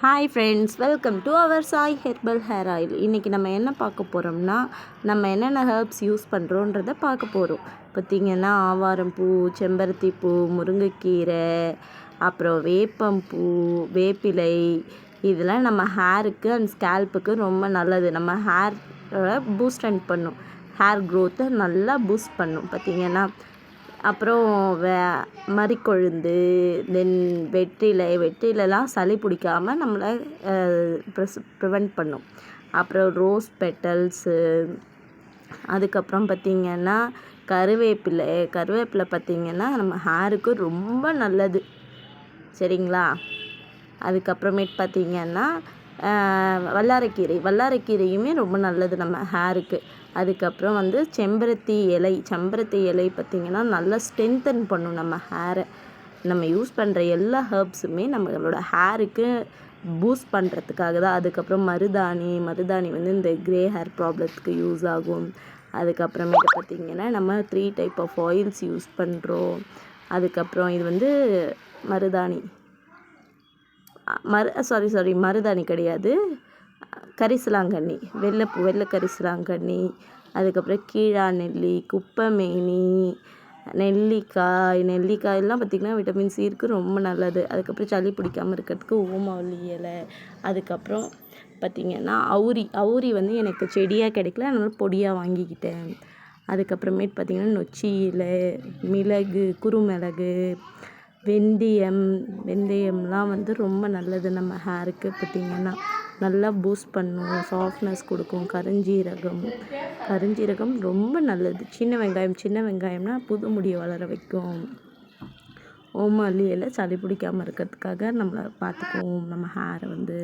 Hi friends welcome to our Sai herbal hair oil இன்றைக்கி நம்ம என்ன பார்க்க போகிறோம்னா நம்ம என்னென்ன ஹெர்ப்ஸ் யூஸ் பண்ணுறோன்றத பார்க்க போகிறோம் பார்த்திங்கன்னா ஆவாரம் பூ செம்பருத்தி பூ முருங்கைக்கீரை அப்புறம் வேப்பம்பூ வேப்பிலை. இதெல்லாம் நம்ம ஹேருக்கு அண்ட் ஸ்கேல்ப்புக்கு ரொம்ப நல்லது. நம்ம ஹேர் பூஸ்ட் பண்ணும். ஹேர் க்ரோத்தை நல்லா பூஸ்ட் பண்ணும். பார்த்திங்கன்னா அப்புறம் வே மறிக்கொழுந்து தென் வெற்றிலை வெற்றிலைலாம் சளி பிடிக்காம நம்மளை ப்ரெஸ் ப்ரிவெண்ட் பண்ணும். அப்புறம் ரோஸ் பெட்டல்ஸு அதுக்கப்புறம் பார்த்திங்கன்னா கருவேப்பிலை கருவேப்பிலை பார்த்திங்கன்னா நம்ம ஹேருக்கு ரொம்ப நல்லது. சரிங்களா? அதுக்கப்புறமேட்டு பார்த்திங்கன்னா வல்லாரைக்கீரை. வல்லாரைக்கீரையுமே ரொம்ப நல்லது நம்ம ஹேருக்கு. அதுக்கப்புறம் வந்து செம்பருத்தி இலை. செம்பருத்தி இலை பார்த்திங்கன்னா நல்லா ஸ்ட்ரென்தன் பண்ணும் நம்ம ஹேரை. நம்ம யூஸ் பண்ணுற எல்லா ஹர்ப்ஸுமே நம்மளோட ஹேருக்கு பூஸ்ட் பண்ணுறதுக்காக தான். அதுக்கப்புறம் மருதாணி. மருதாணி வந்து இந்த க்ரே ஹேர் ப்ராப்ளத்துக்கு யூஸ் ஆகும். அதுக்கப்புறமேட்டு பார்த்திங்கன்னா நம்ம three type of oils use பண்ணுறோம். அதுக்கப்புறம் இது வந்து மருதாணி. மரு சாரி சாரி மருதாணி கிடையாது. கரிசலாங்கண்ணி வெள்ளைப்பூ வெள்ளை கரிசலாங்கண்ணி அதுக்கப்புறம் கீழா நெல்லி குப்பைமேனி நெல்லிக்காய் நெல்லிக்காயெல்லாம் பார்த்திங்கன்னா விட்டமின் சி இருக்குது ரொம்ப நல்லது. அதுக்கப்புறம் சளி பிடிக்காமல் இருக்கிறதுக்கு ஓமவல்லி இலை அதுக்கப்புறம் பார்த்திங்கன்னா அவுரி அவுரி வந்து எனக்கு செடியாக கிடைக்கல அதனால் பொடியாக வாங்கிக்கிட்டேன். அதுக்கப்புறமேட்டு பார்த்திங்கன்னா நொச்சி இலை மிளகு குறுமிளகு வெந்தயம் வெந்தயம்லாம் வந்து ரொம்ப நல்லது நம்ம ஹேருக்கு பார்த்திங்கன்னா நல்லா பூஸ்ட் பண்ணும் சாஃப்ட்னஸ் கொடுக்கும் கருஞ்சீரகம். கருஞ்சீரகம் ரொம்ப நல்லது. சின்ன வெங்காயம் சின்ன வெங்காயம்னா புது முடியை வளர வைக்கும். ஓமல்லி எல்லாம் சளி பிடிக்காமல் இருக்கிறதுக்காக நம்மளை பார்த்துக்குவோம். நம்ம ஹேரை வந்து.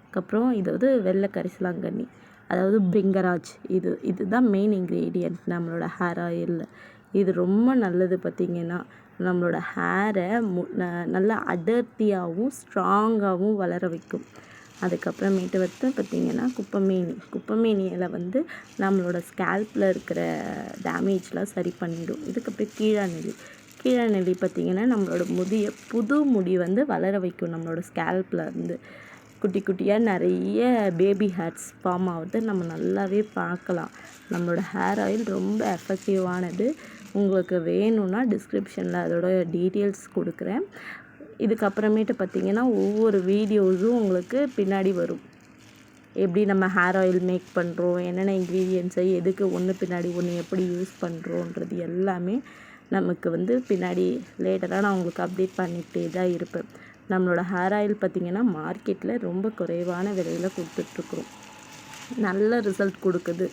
அதுக்கப்புறம் இது வந்து வெள்ளை கரிசலாங்கண்ணி அதாவது பிரிங்கராஜ் இது இதுதான் மெயின் இன்க்ரீடியன்ட் நம்மளோட ஹேர் ஆயிலில் இது ரொம்ப நல்லது பார்த்திங்கன்னா நம்மளோட ஹேரை மு நல்லா அடர்த்தியாகவும் ஸ்ட்ராங்காகவும் வளர வைக்கும். அதுக்கப்புறமேட்டு வந்து பார்த்திங்கன்னா குப்பைமேனி. குப்பமேனியில் வந்து நம்மளோட ஸ்கேல்பில் இருக்கிற டேமேஜ்லாம் சரி பண்ணிடும். இதுக்கப்புறம் கீழாநெல்லி கீழாநெல்லி பார்த்திங்கன்னா நம்மளோட முதிய புது முடி வந்து வளர வைக்கும் நம்மளோட ஸ்கேல்பில் இருந்து. குட்டி குட்டியாக நிறைய பேபி ஹேர்ஸ் ஃபார்ம் ஆகுது. நம்ம நல்லாவே பார்க்கலாம். நம்மளோட ஹேர் ஆயில் ரொம்ப எஃபெக்டிவானது உங்களுக்கு வேணும்னா டிஸ்கிரிப்ஷனில் அதோட டீட்டெயில்ஸ் கொடுக்குறேன். இதுக்கப்புறமேட்டு பார்த்திங்கன்னா ஒவ்வொரு வீடியோஸும் உங்களுக்கு பின்னாடி வரும். எப்படி நம்ம ஹேர் ஆயில் மேக் பண்ணுறோம் என்னென்ன இன்க்ரீடியன்ஸை எதுக்கு ஒன்று பின்னாடி ஒன்று எப்படி யூஸ் பண்ணுறோன்றது எல்லாமே நமக்கு வந்து பின்னாடி லேட்டராக நான் உங்களுக்கு அப்டேட் பண்ணிகிட்டே தான் இருப்பேன். நம்மளோட ஹேர் ஆயில் பார்த்திங்கன்னா மார்க்கெட்டில் ரொம்ப குறைவான விலையில் கொடுத்துட்ருக்குறோம் நல்ல ரிசல்ட் கொடுக்குது.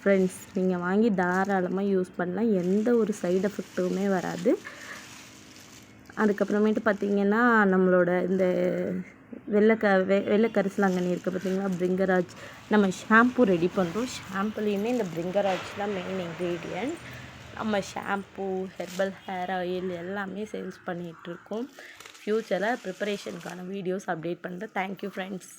ஃப்ரெண்ட்ஸ் நீங்கள் வாங்கி தாராளமாக யூஸ் பண்ணலாம். எந்த ஒரு சைடு எஃபெக்ட்டுமே வராது. அதுக்கப்புறமேட்டு பார்த்திங்கன்னா நம்மளோட இந்த வெள்ளைக்க வெ வெள்ளை கரிசலாங்கண்ணி இருக்குது பார்த்திங்களா பிரிங்கராஜ் நம்ம ஷாம்பு ரெடி பண்ணுறோம் ஷாம்புலேயுமே இந்த பிரிங்கராஜ் தான் மெயின் இன்க்ரீடியன்ட் நம்ம ஷாம்பு ஹெர்பல் ஹேர் ஆயில் எல்லாமே சேல்ஸ் பண்ணிகிட்ருக்கோம் ஃப்யூச்சரில் ப்ரிப்பரேஷனுக்கான வீடியோஸ் அப்டேட் பண்ணுறேன் தேங்க்யூ ஃப்ரெண்ட்ஸ்